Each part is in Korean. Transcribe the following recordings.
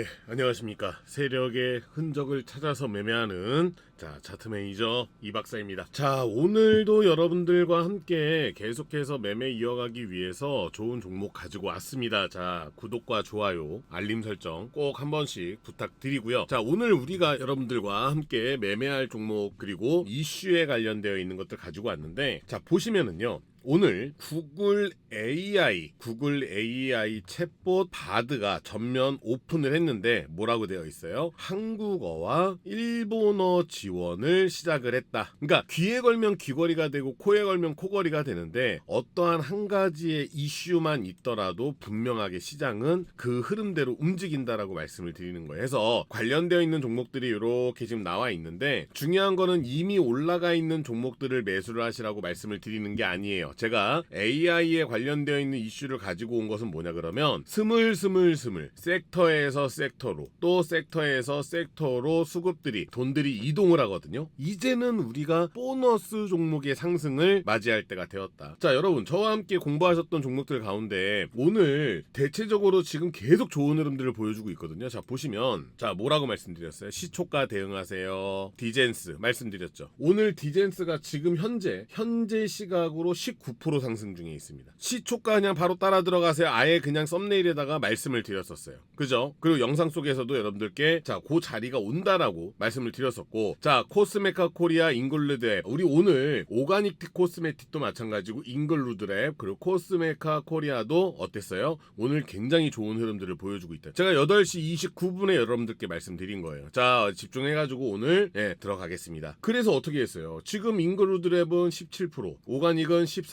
네, 안녕하십니까. 세력의 흔적을 찾아서 매매하는 자, 차트 매니저 이 박사입니다. 자, 오늘도 여러분들과 함께 계속해서 매매 이어가기 위해서 좋은 종목 가지고 왔습니다. 자, 구독과 좋아요, 알림 설정 꼭 한 번씩 부탁드리고요. 자, 오늘 우리가 여러분들과 함께 매매할 종목 그리고 이슈에 관련되어 있는 것들 가지고 왔는데 자, 보시면은요. 오늘 구글 AI, 구글 AI 챗봇 바드가 전면 오픈을 했는데 뭐라고 되어 있어요? 한국어와 일본어 지원을 시작을 했다. 그러니까 귀에 걸면 귀걸이가 되고 코에 걸면 코걸이가 되는데 어떠한 한 가지의 이슈만 있더라도 분명하게 시장은 그 흐름대로 움직인다라고 말씀을 드리는 거예요. 해서 관련되어 있는 종목들이 이렇게 지금 나와 있는데 중요한 거는 이미 올라가 있는 종목들을 매수를 하시라고 말씀을 드리는 게 아니에요. 제가 AI에 관련되어 있는 이슈를 가지고 온 것은 뭐냐 그러면 스물스물스물 섹터에서 섹터로 또 섹터에서 섹터로 수급들이 돈들이 이동을 하거든요. 이제는 우리가 보너스 종목의 상승을 맞이할 때가 되었다. 자 여러분 저와 함께 공부하셨던 종목들 가운데 오늘 대체적으로 지금 계속 좋은 흐름들을 보여주고 있거든요. 자 보시면 자 뭐라고 말씀드렸어요? 시초가 대응하세요. 디젠스 말씀드렸죠. 오늘 디젠스가 지금 현재 현재 시각으로 19% 상승 중에 있습니다. 시초가 그냥 바로 따라 들어가세요. 아예 그냥 썸네일에다가 말씀을 드렸었어요. 그죠? 그리고 영상 속에서도 여러분들께 자, 그 자리가 온다라고 말씀을 드렸었고 자, 코스메카 코리아 잉글루드랩 우리 오늘 오가닉 티 코스메틱도 마찬가지고 잉글루드랩 그리고 코스메카 코리아도 어땠어요? 오늘 굉장히 좋은 흐름들을 보여주고 있다. 제가 8시 29분에 여러분들께 말씀드린 거예요. 자, 집중해가지고 오늘 예, 들어가겠습니다. 그래서 어떻게 했어요? 지금 잉글루드랩은 17%, 오가닉은 14%,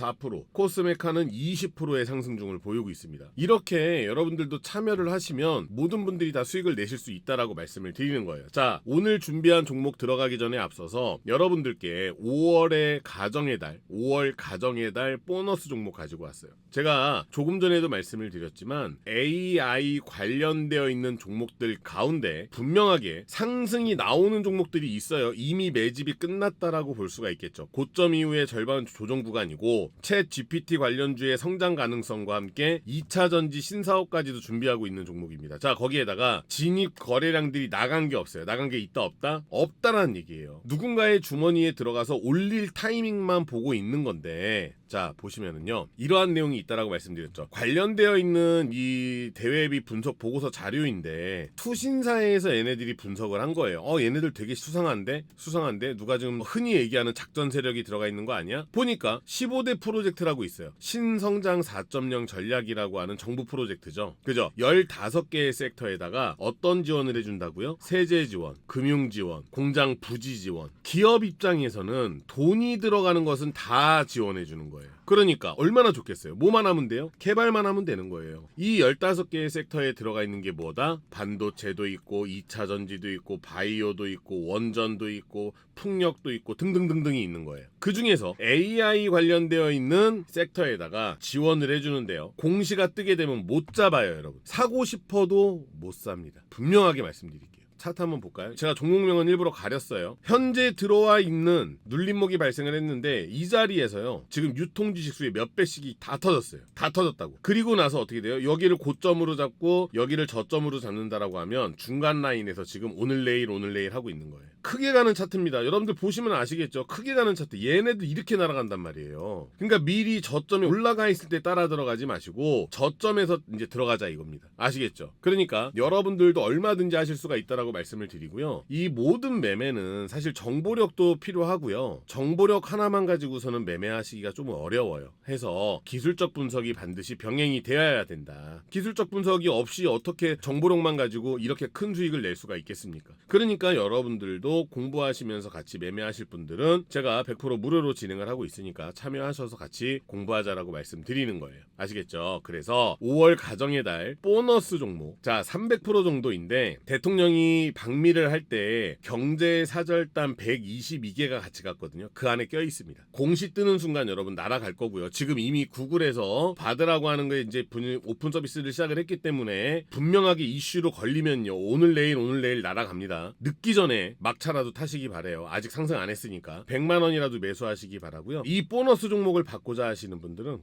코스메카는 20%의 상승 중을 보이고 있습니다. 이렇게 여러분들도 참여를 하시면 모든 분들이 다 수익을 내실 수 있다라고 말씀을 드리는 거예요. 자, 오늘 준비한 종목 들어가기 전에 앞서서 여러분들께 5월의 가정의 달, 5월 가정의 달 보너스 종목 가지고 왔어요. 제가 조금 전에도 말씀을 드렸지만 AI 관련되어 있는 종목들 가운데 분명하게 상승이 나오는 종목들이 있어요. 이미 매집이 끝났다라고 볼 수가 있겠죠. 고점 이후에 절반 조정 구간이고 챗 GPT 관련주의 성장 가능성과 함께 2차 전지 신사업까지도 준비하고 있는 종목입니다. 자, 거기에다가 진입 거래량들이 나간 게 없어요. 나간 게 있다 없다? 없다라는 얘기예요. 누군가의 주머니에 들어가서 올릴 타이밍만 보고 있는 건데 자 보시면은요 이러한 내용이 있다라고 말씀드렸죠. 관련되어 있는 이 대외비 분석 보고서 자료인데 투신사에서 얘네들이 분석을 한 거예요. 어 얘네들 되게 수상한데? 수상한데? 누가 지금 흔히 얘기하는 작전 세력이 들어가 있는 거 아니야? 보니까 15대 프로젝트라고 있어요. 신성장 4.0 전략이라고 하는 정부 프로젝트죠. 그죠? 15개의 섹터에다가 어떤 지원을 해준다고요? 세제 지원 금융 지원 공장 부지 지원. 기업 입장에서는 돈이 들어가는 것은 다 지원해 주는 거예요. 그러니까 얼마나 좋겠어요. 뭐만 하면 돼요? 개발만 하면 되는 거예요. 이 15개의 섹터에 들어가 있는 게 뭐다? 반도체도 있고 2차 전지도 있고 바이오도 있고 원전도 있고 풍력도 있고 등등등등이 있는 거예요. 그 중에서 AI 관련되어 있는 섹터에다가 지원을 해주는데요. 공시가 뜨게 되면 못 잡아요, 여러분. 사고 싶어도 못 삽니다. 분명하게 말씀드릴게요. 차트 한번 볼까요? 제가 종목명은 일부러 가렸어요. 현재 들어와 있는 눌림목이 발생을 했는데 이 자리에서요. 지금 유통 주식수의 몇 배씩이 다 터졌어요. 다 터졌다고. 그리고 나서 어떻게 돼요? 여기를 고점으로 잡고 여기를 저점으로 잡는다라고 하면 중간 라인에서 지금 오늘 내일 오늘 내일 하고 있는 거예요. 크게 가는 차트입니다. 여러분들 보시면 아시겠죠? 크게 가는 차트. 얘네들 이렇게 날아간단 말이에요. 그러니까 미리 저점에 올라가 있을 때 따라 들어가지 마시고 저점에서 이제 들어가자 이겁니다. 아시겠죠? 그러니까 여러분들도 얼마든지 하실 수가 있다라고 말씀을 드리고요. 이 모든 매매는 사실 정보력도 필요하고요. 정보력 하나만 가지고서는 매매하시기가 좀 어려워요. 해서 기술적 분석이 반드시 병행이 되어야 된다. 기술적 분석이 없이 어떻게 정보력만 가지고 이렇게 큰 수익을 낼 수가 있겠습니까? 그러니까 여러분들도 공부하시면서 같이 매매하실 분들은 제가 100% 무료로 진행을 하고 있으니까 참여하셔서 같이 공부하자라고 말씀드리는 거예요. 아시겠죠? 그래서 5월 가정의 달 보너스 종목 자 300% 정도인데 대통령이 방미를 할 때 경제 사절단 122개가 같이 갔거든요. 그 안에 껴 있습니다. 공시 뜨는 순간 여러분 날아갈 거고요. 지금 이미 구글에서 받으라고 하는 게 이제 분- 오픈 서비스를 시작을 했기 때문에 분명하게 이슈로 걸리면요. 오늘 내일 오늘 내일 날아갑니다. 늦기 전에 막 막차라도 타시기 바래요. 아직 상승 안 했으니까 100만 원이라도 매수하시기 바라고요. 이 보너스 종목을 받고자 하시는 분들은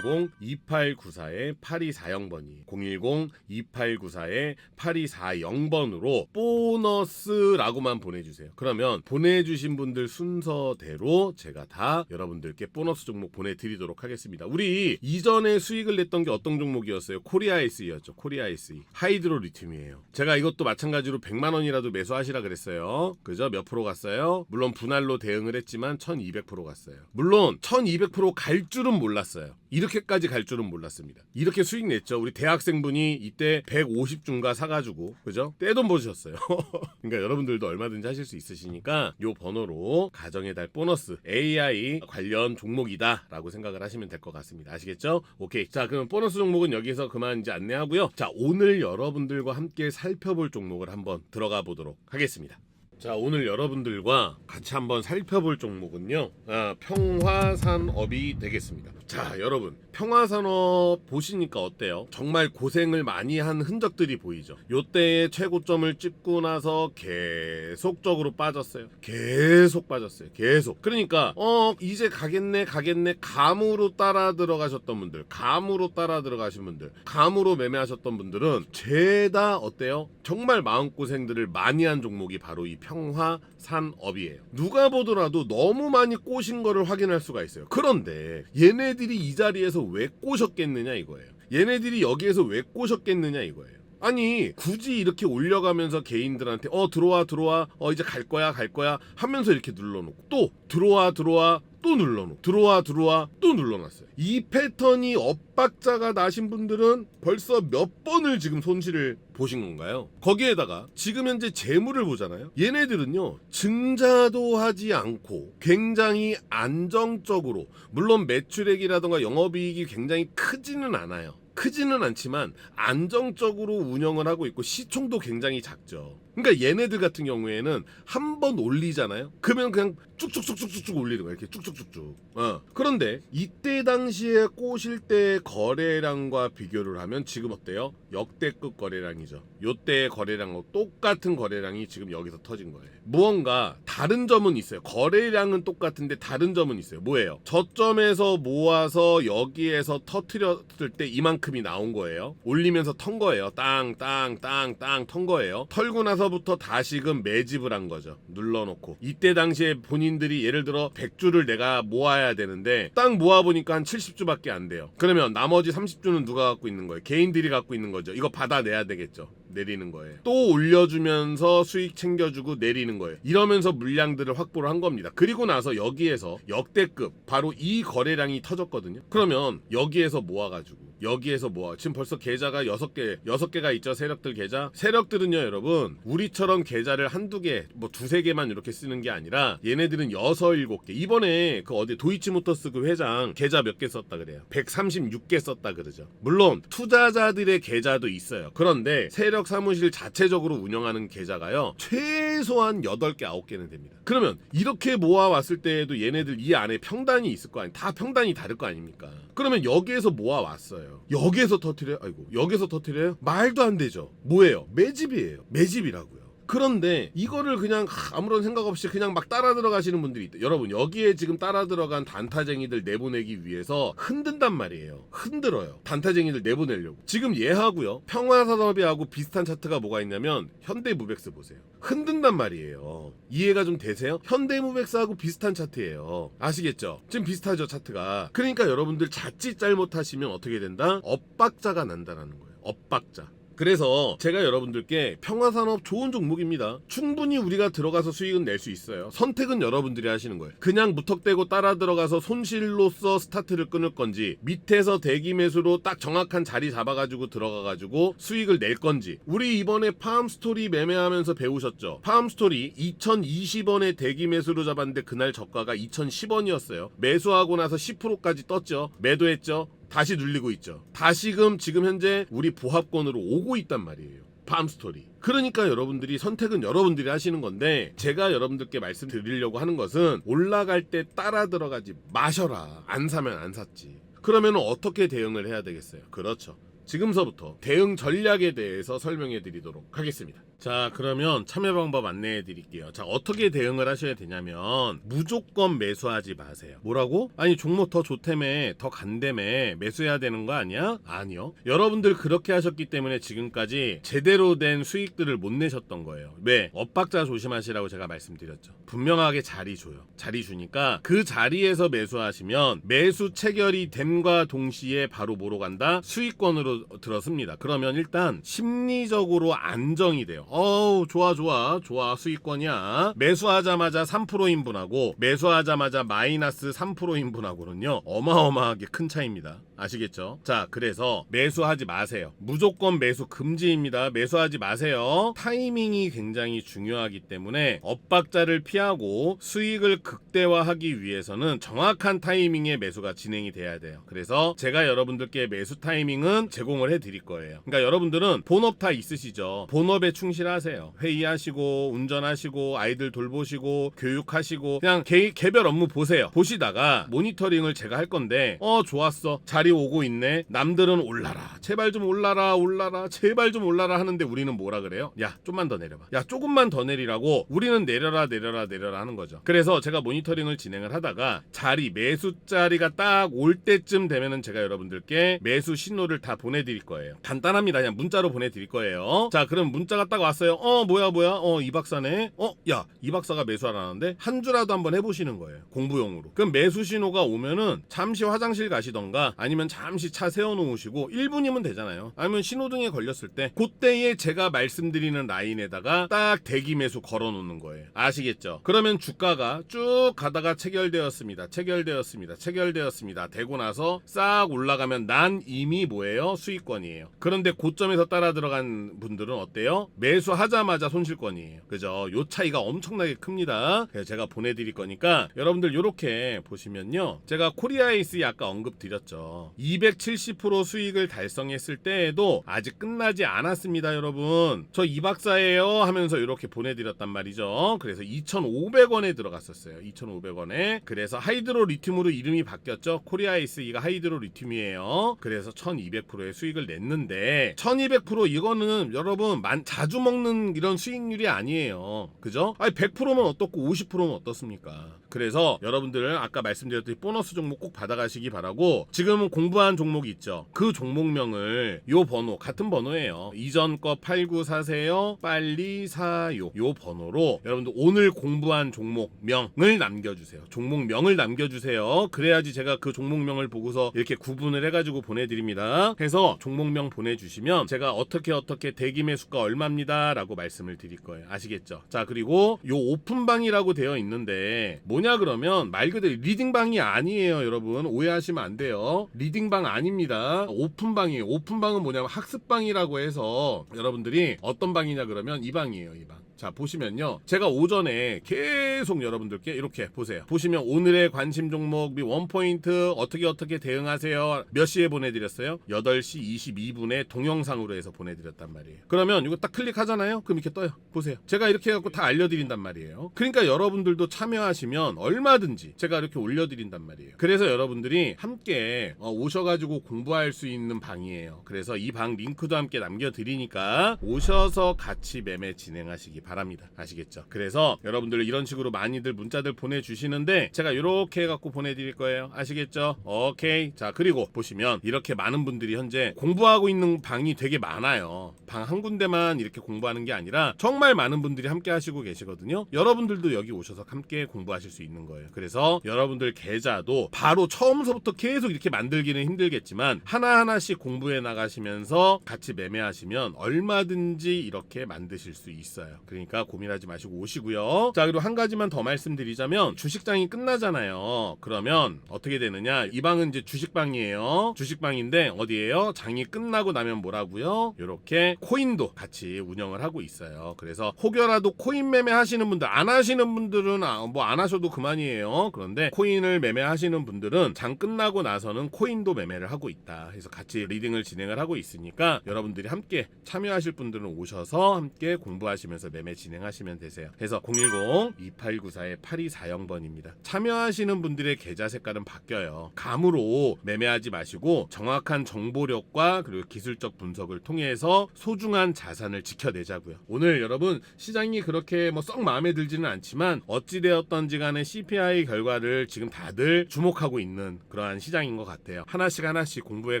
010-2894-8240번이 010-2894-8240번으로 보너스라고만 보내주세요. 그러면 보내주신 분들 순서대로 제가 다 여러분들께 보너스 종목 보내드리도록 하겠습니다. 우리 이전에 수익을 냈던 게 어떤 종목이었어요? 코리아에스였죠. 코리아에스 하이드로 리튬이에요. 제가 이것도 마찬가지로 100만 원이라도 매수하시라 그랬어요. 그죠? 몇 프로 갔어요? 물론 분할로 대응을 했지만 1200% 갔어요. 물론 1200%갈 줄은 몰랐어요. 이렇게까지 갈 줄은 몰랐습니다. 이렇게 수익 냈죠. 우리 대학생분이 이때 150중가 사가지고 그죠? 떼돈 보셨어요. 그러니까 여러분들도 얼마든지 하실 수 있으시니까 요 번호로 가정의 달 보너스 AI 관련 종목이다 라고 생각을 하시면 될 것 같습니다. 아시겠죠? 오케이. 자 그럼 보너스 종목은 여기서 그만 이제 안내하고요. 자 오늘 여러분들과 함께 살펴볼 종목을 한번 들어가 보도록 하겠습니다. 자 오늘 여러분들과 같이 한번 살펴볼 종목은요 아, 평화산업이 되겠습니다 자 여러분. 평화산업 보시니까 어때요? 정말 고생을 많이 한 흔적들이 보이죠? 요때의 최고점을 찍고 나서 계속적으로 빠졌어요. 계속 빠졌어요. 계속. 그러니까 어 이제 가겠네 가겠네. 감으로 따라 들어가셨던 분들 감으로 따라 들어가신 분들 감으로 매매하셨던 분들은 죄다 어때요? 정말 마음고생들을 많이 한 종목이 바로 이 평화산업이에요. 누가 보더라도 너무 많이 꼬신 거를 확인할 수가 있어요. 그런데 얘네들 이 이 자리에서 왜 꼬셨겠느냐 이거예요. 얘네들이 여기에서 왜 꼬셨겠느냐 이거예요. 아니 굳이 이렇게 올려가면서 개인들한테 어 들어와 들어와 어 이제 갈 거야 갈 거야 하면서 이렇게 눌러놓고 또 들어와 들어와 또 눌러놓고 들어와 들어와 또 눌러놨어요. 이 패턴이 엇박자가 나신 분들은 벌써 몇 번을 지금 손실을 보신 건가요? 거기에다가 지금 현재 재물을 보잖아요. 얘네들은요 증자도 하지 않고 굉장히 안정적으로 물론 매출액이라던가 영업이익이 굉장히 크지는 않아요 크지는 않지만 안정적으로 운영을 하고 있고 시총도 굉장히 작죠. 그러니까 얘네들 같은 경우에는 한 번 올리잖아요. 그러면 그냥 쭉쭉쭉쭉쭉 올리는 거야. 이렇게 쭉쭉쭉쭉. 어. 그런데 이때 당시에 꼬실 때 거래량과 비교를 하면 지금 어때요? 역대급 거래량이죠. 요때의 거래량하고 똑같은 거래량이 지금 여기서 터진 거예요. 무언가 다른 점은 있어요. 거래량은 똑같은데 다른 점은 있어요. 뭐예요? 저점에서 모아서 여기에서 터트렸을 때 이만큼이 나온 거예요. 올리면서 턴 거예요. 땅, 땅, 땅, 땅, 턴 거예요. 털고 나서부터 다시금 매집을 한 거죠. 눌러놓고. 이때 당시에 본인들이 예를 들어 100주를 내가 모아야 되는데 딱 모아보니까 한 70주밖에 안 돼요. 그러면 나머지 30주는 누가 갖고 있는 거예요? 개인들이 갖고 있는 거죠. 이거 받아내야 되겠죠. 내리는 거예요. 또 올려주면서 수익 챙겨주고 내리는 거예요. 이러면서 물량들을 확보를 한 겁니다. 그리고 나서 여기에서 역대급 바로 이 거래량이 터졌거든요. 그러면 여기에서 모아가지고 여기에서 모아 지금 벌써 계좌가 6개 6개가 있죠 세력들 계좌 세력들은요 여러분 우리처럼 계좌를 한두 개 뭐 두세 개만 이렇게 쓰는 게 아니라 얘네들은 6, 7개 이번에 그 어디 도이치모터스 그 회장 계좌 몇 개 썼다 그래요 136개 썼다 그러죠 물론 투자자들의 계좌도 있어요 그런데 세력 사무실 자체적으로 운영하는 계좌가요 최소한 8개 9개는 됩니다. 그러면 이렇게 모아왔을 때에도 얘네들 이 안에 평단이 있을 거 아니 다 평단이 다를 거 아닙니까? 그러면 여기에서 모아왔어요. 여기에서 터트려요 아이고 여기서 터트려요? 말도 안 되죠. 뭐예요? 매집이에요. 매집이라고요 그런데 이거를 그냥 아무런 생각 없이 그냥 막 따라 들어가시는 분들이 있다. 여러분 여기에 지금 따라 들어간 단타쟁이들 내보내기 위해서 흔든단 말이에요. 흔들어요. 단타쟁이들 내보내려고. 지금 얘하고요. 평화산업이하고 비슷한 차트가 뭐가 있냐면 현대무백스 보세요. 흔든단 말이에요. 이해가 좀 되세요? 현대무백스하고 비슷한 차트예요. 아시겠죠? 지금 비슷하죠 차트가. 그러니까 여러분들 자칫 잘못하시면 어떻게 된다? 엇박자가 난다라는 거예요. 엇박자. 그래서 제가 여러분들께 평화산업 좋은 종목입니다. 충분히 우리가 들어가서 수익은 낼 수 있어요. 선택은 여러분들이 하시는 거예요. 그냥 무턱대고 따라 들어가서 손실로서 스타트를 끊을 건지 밑에서 대기 매수로 딱 정확한 자리 잡아가지고 들어가가지고 수익을 낼 건지 우리 이번에 팜스토리 매매하면서 배우셨죠? 팜스토리 2020원에 대기 매수로 잡았는데 그날 저가가 2010원이었어요. 매수하고 나서 10%까지 떴죠. 매도했죠. 다시 눌리고 있죠. 다시금 지금 현재 우리 보합권으로 오고 있단 말이에요. 팜스토리. 그러니까 여러분들이 선택은 여러분들이 하시는 건데 제가 여러분들께 말씀드리려고 하는 것은 올라갈 때 따라 들어가지 마셔라. 안 사면 안 샀지. 그러면 어떻게 대응을 해야 되겠어요? 그렇죠. 지금서부터 대응 전략에 대해서 설명해 드리도록 하겠습니다. 자, 그러면 참여 방법 안내해 드릴게요. 자, 어떻게 대응을 하셔야 되냐면 무조건 매수하지 마세요. 뭐라고? 아니, 종목 더 좋다며, 더 간다며 매수해야 되는 거 아니야? 아니요. 여러분들 그렇게 하셨기 때문에 지금까지 제대로 된 수익들을 못 내셨던 거예요. 왜? 엇박자 조심하시라고 제가 말씀드렸죠. 분명하게 자리 줘요. 자리 주니까 그 자리에서 매수하시면 매수 체결이 됨과 동시에 바로 뭐로 간다? 수익권으로 들었습니다. 그러면 일단 심리적으로 안정이 돼요. 어우, 좋아, 좋아, 좋아, 수익권이야. 매수하자마자 3%인분하고 매수하자마자 마이너스 3%인분하고는요, 어마어마하게 큰 차이입니다. 아시겠죠? 자, 그래서 매수하지 마세요. 무조건 매수 금지입니다. 매수하지 마세요. 타이밍이 굉장히 중요하기 때문에 엇박자를 피하고 수익을 극대화하기 위해서는 정확한 타이밍에 매수가 진행이 돼야 돼요. 그래서 제가 여러분들께 매수 타이밍은 제공을 해 드릴 거예요. 그러니까 여러분들은 본업 다 있으시죠? 본업에 충실 하세요. 회의하시고 운전하시고 아이들 돌보시고 교육하시고 그냥 개, 개별 업무 보세요. 보시다가 모니터링을 제가 할 건데 어 좋았어. 자리 오고 있네. 남들은 올라라. 제발 좀 올라라. 올라라. 제발 좀 올라라 하는데 우리는 뭐라 그래요? 야, 좀만 더 내려봐. 야, 조금만 더 내리라고 우리는 내려라 내려라 내려라 하는 거죠. 그래서 제가 모니터링을 진행을 하다가 자리 매수 자리가 딱 올 때쯤 되면은 제가 여러분들께 매수 신호를 다 보내드릴 거예요. 간단합니다. 그냥 문자로 보내드릴 거예요. 자, 그럼 문자가 딱 왔 어요. 어, 뭐야, 뭐야? 어, 이 박사네. 어, 야, 이 박사가 매수하라는데 한 주라도 한번 해보시는 거예요. 공부용으로. 그럼 매수 신호가 오면은 잠시 화장실 가시던가 아니면 잠시 차 세워놓으시고 1분이면 되잖아요. 아니면 신호등에 걸렸을 때 그때에 제가 말씀드리는 라인에다가 딱 대기 매수 걸어놓는 거예요. 아시겠죠? 그러면 주가가 쭉 가다가 체결되었습니다. 체결되었습니다. 체결되었습니다. 되고 나서 싹 올라가면 난 이미 뭐예요? 수익권이에요. 그런데 고점에서 따라 들어간 분들은 어때요? 매 수하자마자 손실권이에요. 그죠? 요 차이가 엄청나게 큽니다. 그래서 제가 보내드릴 거니까 여러분들 요렇게 보시면요. 제가 코리아에이스 아까 언급 드렸죠. 270% 수익을 달성했을 때에도 아직 끝나지 않았습니다, 여러분. 저 이 박사예요 하면서 이렇게 보내드렸단 말이죠. 그래서 2,500원에 들어갔었어요. 2,500원에. 그래서 하이드로 리튬으로 이름이 바뀌었죠. 코리아에이스가 하이드로 리튬이에요. 그래서 1,200%의 수익을 냈는데 1,200% 이거는 여러분 만 자주 먹는 이런 수익률이 아니에요. 그죠? 아니 100%면 어떻고 50%면 어떻습니까? 그래서 여러분들 아까 말씀드렸듯이 보너스 종목 꼭 받아가시기 바라고 지금은 공부한 종목이 있죠. 그 종목명을 요 번호 같은 번호예요. 이전 거 89 사세요. 빨리 사요. 요 번호로 여러분들 오늘 공부한 종목명을 남겨주세요. 종목명을 남겨주세요. 그래야지 제가 그 종목명을 보고서 이렇게 구분을 해가지고 보내드립니다. 해서 종목명 보내주시면 제가 어떻게 어떻게 대기 매수가 얼마입니다라고 말씀을 드릴 거예요. 아시겠죠? 자 그리고 요 오픈방이라고 되어 있는데 뭐냐 그러면 말 그대로 리딩방이 아니에요, 여러분. 오해하시면 안 돼요. 리딩방 아닙니다. 오픈방이에요. 오픈방은 뭐냐면 학습방이라고 해서 여러분들이 어떤 방이냐 그러면 이 방이에요, 이 방. 자 보시면요. 제가 오전에 계속 여러분들께 이렇게 보세요. 보시면 오늘의 관심 종목 및 원포인트 어떻게 어떻게 대응하세요? 몇 시에 보내드렸어요? 8시 22분에 동영상으로 해서 보내드렸단 말이에요. 그러면 이거 딱 클릭하잖아요? 그럼 이렇게 떠요. 보세요. 제가 이렇게 해갖고 다 알려드린단 말이에요. 그러니까 여러분들도 참여하시면 얼마든지 제가 이렇게 올려드린단 말이에요. 그래서 여러분들이 함께 어, 오셔가지고 공부할 수 있는 방이에요. 그래서 이 방 링크도 함께 남겨드리니까 오셔서 같이 매매 진행하시기 바랍니다. 아시겠죠? 그래서 여러분들 이런 식으로 많이들 문자들 보내주시는데 제가 이렇게 해갖고 보내드릴 거예요. 아시겠죠? 오케이. 자 그리고 보시면 이렇게 많은 분들이 현재 공부하고 있는 방이 되게 많아요. 방 한 군데만 이렇게 공부하는 게 아니라 정말 많은 분들이 함께 하시고 계시거든요. 여러분들도 여기 오셔서 함께 공부하실 수 있는 거예요. 그래서 여러분들 계좌도 바로 처음서부터 계속 이렇게 만들기는 힘들겠지만 하나하나씩 공부해 나가시면서 같이 매매하시면 얼마든지 이렇게 만드실 수 있어요. 그러니까 고민하지 마시고 오시고요. 자, 그리고 한 가지만 더 말씀드리자면 주식장이 끝나잖아요. 그러면 어떻게 되느냐? 이 방은 이제 주식방이에요. 주식방인데 어디에요? 장이 끝나고 나면 뭐라고요? 이렇게 코인도 같이 운영을 하고 있어요. 그래서 혹여라도 코인 매매 하시는 분들 안 하시는 분들은 뭐 안 하셔도 그만이에요. 그런데 코인을 매매하시는 분들은 장 끝나고 나서는 코인도 매매를 하고 있다. 그래서 같이 리딩을 진행을 하고 있으니까 여러분들이 함께 참여하실 분들은 오셔서 함께 공부하시면서 매매 매매 진행하시면 되세요. 그래서 010-2894-8240번입니다. 참여하시는 분들의 계좌 색깔은 바뀌어요. 감으로 매매하지 마시고 정확한 정보력과 그리고 기술적 분석을 통해서 소중한 자산을 지켜내자고요. 오늘 여러분 시장이 그렇게 뭐 썩 마음에 들지는 않지만 어찌되었던지 간에 CPI 결과를 지금 다들 주목하고 있는 그러한 시장인 것 같아요. 하나씩 하나씩 공부해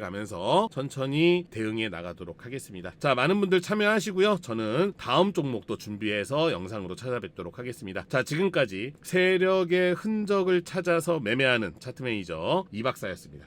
가면서 천천히 대응해 나가도록 하겠습니다. 자, 많은 분들 참여하시고요. 저는 다음 종목도 준비해서 영상으로 찾아뵙도록 하겠습니다. 자, 지금까지 세력의 흔적을 찾아서 매매하는 차트 매니저 이박사였습니다.